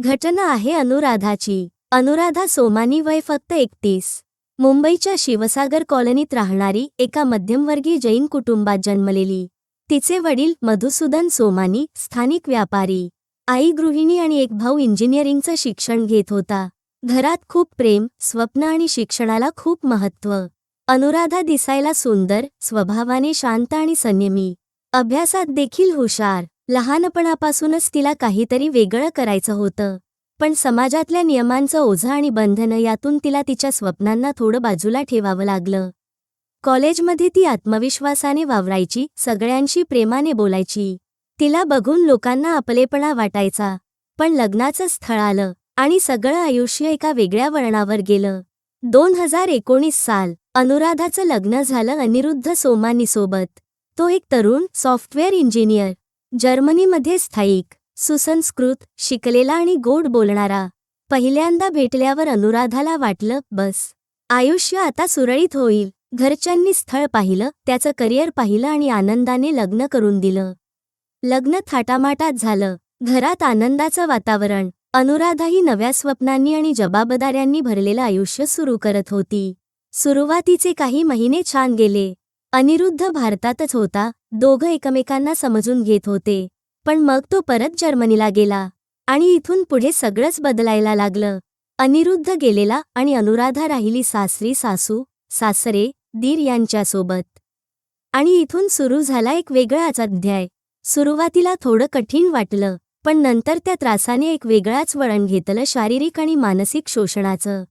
घटना आहे अनुराधाची. अनुराधा सोमानी वय फक्त एकतीस. मुंबईच्या शिवसागर कॉलनीत राहणारी एका मध्यमवर्गीय जैन कुटुंबात जन्मलेली. तिचे वडील मधुसूदन सोमानी स्थानिक व्यापारी. आई गृहिणी आणि एक भाऊ इंजिनिअरिंगचं शिक्षण घेत होता. घरात खूप प्रेम स्वप्न आणि शिक्षणाला खूप महत्त्व. अनुराधा दिसायला सुंदर स्वभावाने शांत आणि संयमी. अभ्यासात देखील हुशार. लहानपणापासूनच तिला काहीतरी वेगळं करायचं होतं. पण समाजातल्या नियमांचं ओझं आणि बंधनं यातून तिला तिच्या स्वप्नांना थोडं बाजूला ठेवावं लागलं. कॉलेजमध्ये ती आत्मविश्वासाने वावरायची सगळ्यांशी प्रेमाने बोलायची. तिला बघून लोकांना आपलेपणा वाटायचा. पण लग्नाचं स्थळ आलं आणि सगळं आयुष्य एका वेगळ्या वळणावर गेलं. दोन हजार एकोणीस साल अनुराधाचं लग्न झालं अनिरुद्ध सोमानीसोबत. तो एक तरुण सॉफ्टवेअर इंजिनियर. जर्मनीमध्ये स्थायिक सुसंस्कृत शिकलेला आणि गोड बोलणारा. पहिल्यांदा भेटल्यावर अनुराधाला वाटलं बस. आयुष्य आता सुरळीत होईल. घरच्यांनी स्थळ पाहिलं त्याचं करिअर पाहिलं आणि आनंदाने लग्न करून दिलं. लग्न थाटामाटात झालं. घरात आनंदाचं वातावरण. अनुराधाही नव्या स्वप्नांनी आणि जबाबदाऱ्यांनी भरलेलं आयुष्य सुरू करत होती. सुरुवातीचे काही महिने छान गेले. अनिरुद्ध भारतातच होता. दोघं एकमेकांना समजून घेत होते. पण मग तो परत जर्मनीला गेला आणि इथून पुढे सगळंच बदलायला लागलं. अनिरुद्ध गेलेला आणि अनुराधा राहिली सासरी सासू सासरे दीर यांच्यासोबत. आणि इथून सुरू झाला एक वेगळाच अध्याय. सुरुवातीला थोडं कठीण वाटलं पण नंतर त्या त्रासाने एक वेगळाच वळण घेतलं शारीरिक आणि मानसिक शोषणाचं.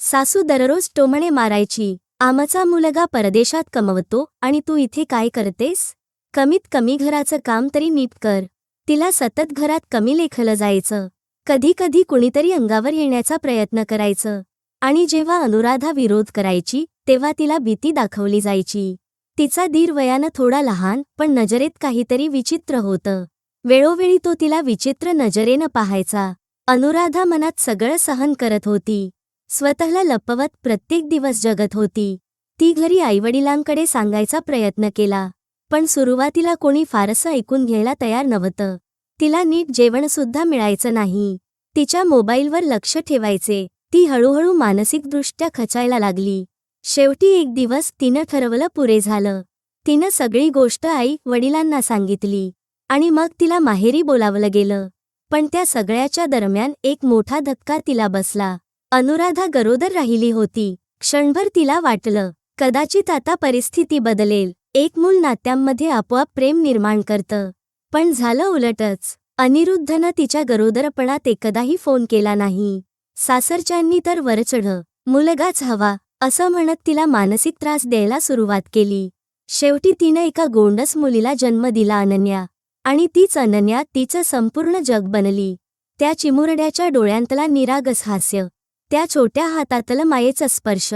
सासू दररोज टोमणे मारायची आमचा मुलगा परदेशात कमवतो आणि तू इथे काय करतेस? कमीत कमी घराचं काम तरी नीट कर. तिला सतत घरात कमी लेखलं जायचं. कधी कधी कुणीतरी अंगावर येण्याचा प्रयत्न करायचं. आणि जेव्हा अनुराधा विरोध करायची तेव्हा तिला भीती दाखवली जायची. तिचा धीर वयानं थोडा लहान पण नजरेत काहीतरी विचित्र होतं. वेळोवेळी तो तिला विचित्र नजरेनं पाहायचा. अनुराधा मनात सगळं सहन करत होती. स्वतःला लपवत प्रत्येक दिवस जगत होती. ती घरी आईवडिलांकडे सांगायचा प्रयत्न केला पण सुरुवातीला कोणी फारसं ऐकून घ्यायला तयार नव्हतं. तिला नीट जेवणसुद्धा मिळायचं नाही. तिच्या मोबाईलवर लक्ष ठेवायचे. ती हळूहळू मानसिकदृष्ट्या खचायला लागली. शेवटी एक दिवस तिनं ठरवलं पुरे झालं. तिनं सगळी गोष्ट आई वडिलांना सांगितली आणि मग तिला माहेरी बोलावलं गेलं. पण त्या सगळ्याच्या दरम्यान एक मोठा धक्का तिला बसला. अनुराधा गरोदर राहिली होती. क्षणभर तिला वाटलं कदाचित आता परिस्थिती बदलेल. एक मूल नात्यांमध्ये आपोआप प्रेम निर्माण करतं. पण झालं उलटच. अनिरुद्धनं तिच्या गरोदरपणात एकदाही फोन केला नाही. सासरच्यांनी तर वरचढ मुलगाच हवा असं म्हणत तिला मानसिक त्रास द्यायला सुरुवात केली. शेवटी तिनं एका गोंडस मुलीला जन्म दिला अनन्या. आणि तीच अनन्या तिचं संपूर्ण जग बनली. त्या चिमुरड्याच्या डोळ्यांतला निरागस हास्य. त्या छोट्या हातातलं मायेचं स्पर्श.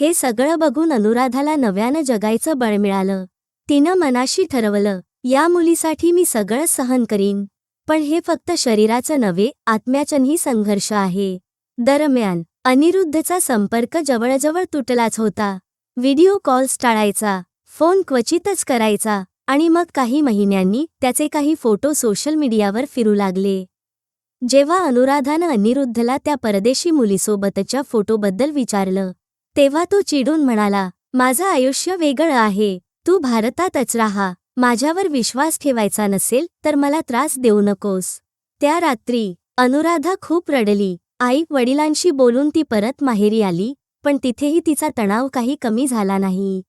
हे सगळं बघून अनुराधाला नव्यानं जगायचं बळ मिळालं. तिनं मनाशी ठरवलं या मुलीसाठी मी सगळं सहन करीन. पण हे फक्त शरीराचं नव्हे आत्म्याचनही संघर्ष आहे. दरम्यान अनिरुद्धचा संपर्क जवळजवळ तुटलाच होता. व्हिडिओ कॉल्स टाळायचा फोन क्वचितच करायचा आणि मग काही महिन्यांनी त्याचे काही फोटो सोशल मीडियावर फिरू लागले. जेव्हा अनुराधानं अनिरुद्धला त्या परदेशी मुलीसोबतच्या फोटोबद्दल विचारलं तेव्हा तो चिडून म्हणाला माझं आयुष्य वेगळं आहे. तू भारतातच राहा. माझ्यावर विश्वास ठेवायचा नसेल तर मला त्रास देऊ नकोस. त्या रात्री अनुराधा खूप रडली. आई वडिलांशी बोलून ती परत माहेरी आली पण तिथेही तिचा तणाव काही कमी झाला नाही.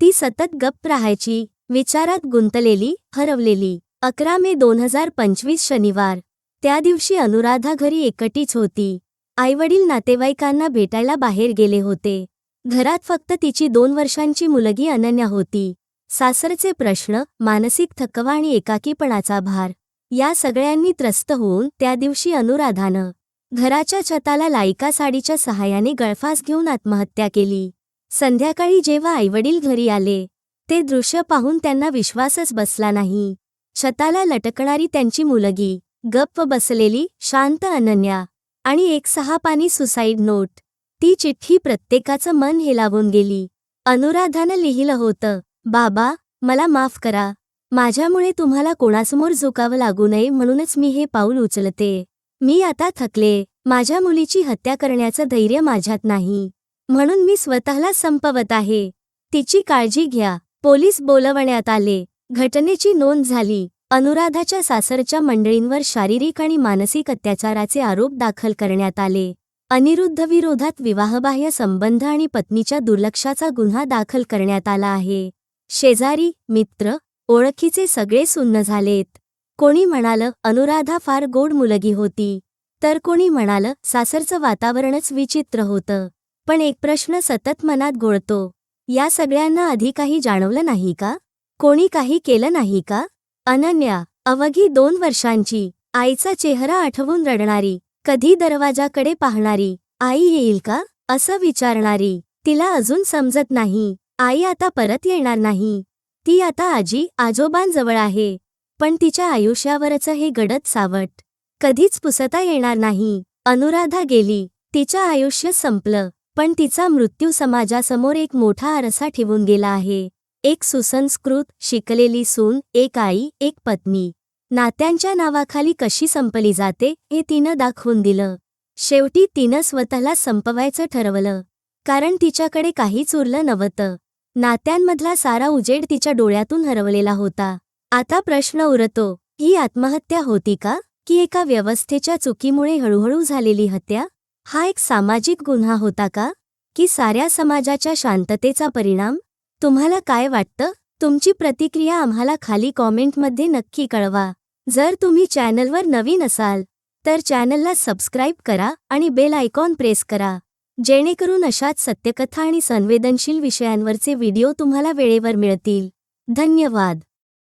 ती सतत गप्प राहायची विचारात गुंतलेली हरवलेली. अकरा मे दोन हजार पंचवीस शनिवार. त्या दिवशी अनुराधा घरी एकटीच होती. आईवडील नातेवाईकांना भेटायला बाहेर गेले होते. घरात फक्त तिची दोन वर्षांची मुलगी अनन्या होती. सासरचे प्रश्न मानसिक थकवा आणि एकाकीपणाचा भार या सगळ्यांनी त्रस्त होऊन त्या दिवशी अनुराधानं घराच्या छताला लायका साडीच्या सहाय्याने गळफास घेऊन आत्महत्या केली. संध्याकाळी जेव्हा आईवडील घरी आले ते दृश्य पाहून त्यांना विश्वासच बसला नाही. छताला लटकणारी त्यांची मुलगी गप्प बसलेली शांत अनन्या आणि एक सहा पानी सुसाईड नोट. ती चिठ्ठी प्रत्येकाचं मन हेलावून गेली. अनुराधानं लिहिलं होतं बाबा मला माफ करा. माझ्यामुळे तुम्हाला कोणासमोर झुकावं लागू नये म्हणूनच मी हे पाऊल उचलते. मी आता थकले. माझ्या मुलीची हत्या करण्याचं धैर्य माझ्यात नाही. म्हणून मी स्वतःला संपवत आहे. तिची काळजी घ्या. पोलीस बोलवण्यात आले. घटनेची नोंद झाली. अनुराधाच्या सासरच्या मंडळींवर शारीरिक आणि मानसिक अत्याचाराचे आरोप दाखल करण्यात आले. अनिरुद्ध विरोधात विवाहबाह्य संबंध आणि पत्नीच्या दुर्लक्षाचा गुन्हा दाखल करण्यात आला आहे. शेजारी मित्र ओळखीचे सगळे सुन्न झालेत. कोणी म्हणालं अनुराधा फार गोड मुलगी होती. तर कोणी म्हणालं सासरचं वातावरणच विचित्र होतं. पण एक प्रश्न सतत मनात गोळतो या सगळ्यांना आधी काही जाणवलं नाही का? कोणी काही केलं नाही का? अनन्या अवघी दोन वर्षांची आईचा चेहरा आठवून रडणारी कधी दरवाजाकडे पाहणारी आई येईल का? असं विचारणारी तिला अजून समजत नाही आई आता परत येणार नाही ती आता आजी आजोबांजवळ आहे पण तिच्या आयुष्यावरचं हे गडद सावट कधीच पुसता येणार नाही अनुराधा गेली तिचं आयुष्य संपलं पण तिचा मृत्यू समाजासमोर एक मोठा आरसा ठेवून गेला आहे. एक सुसंस्कृत शिकलेली सून एक आई एक पत्नी. नात्यांच्या नावाखाली कशी संपली जाते हे तिनं दाखवून दिलं. शेवटी तिनं स्वतःला संपवायचं ठरवलं. कारण तिच्याकडे काहीच उरलं नव्हतं. नात्यांमधला सारा उजेड तिच्या डोळ्यातून हरवलेला होता. आता प्रश्न उरतो ही आत्महत्या होती का की एका व्यवस्थेच्या चुकीमुळे हळूहळू झालेली हत्या? हा एक सामाजिक गुन्हा होता का की साऱ्या समाजाच्या शांततेचा परिणाम? तुम्हाला काय वाटतं? तुमची प्रतिक्रिया आम्हाला खाली कॉमेंटमध्ये नक्की कळवा. जर तुम्ही चॅनलवर नवीन असाल तर चॅनलला सबस्क्राईब करा आणि बेल आयकॉन प्रेस करा. जेणेकरून अशाच सत्यकथा आणि संवेदनशील विषयांवरचे व्हिडिओ तुम्हाला वेळेवर मिळतील. धन्यवाद.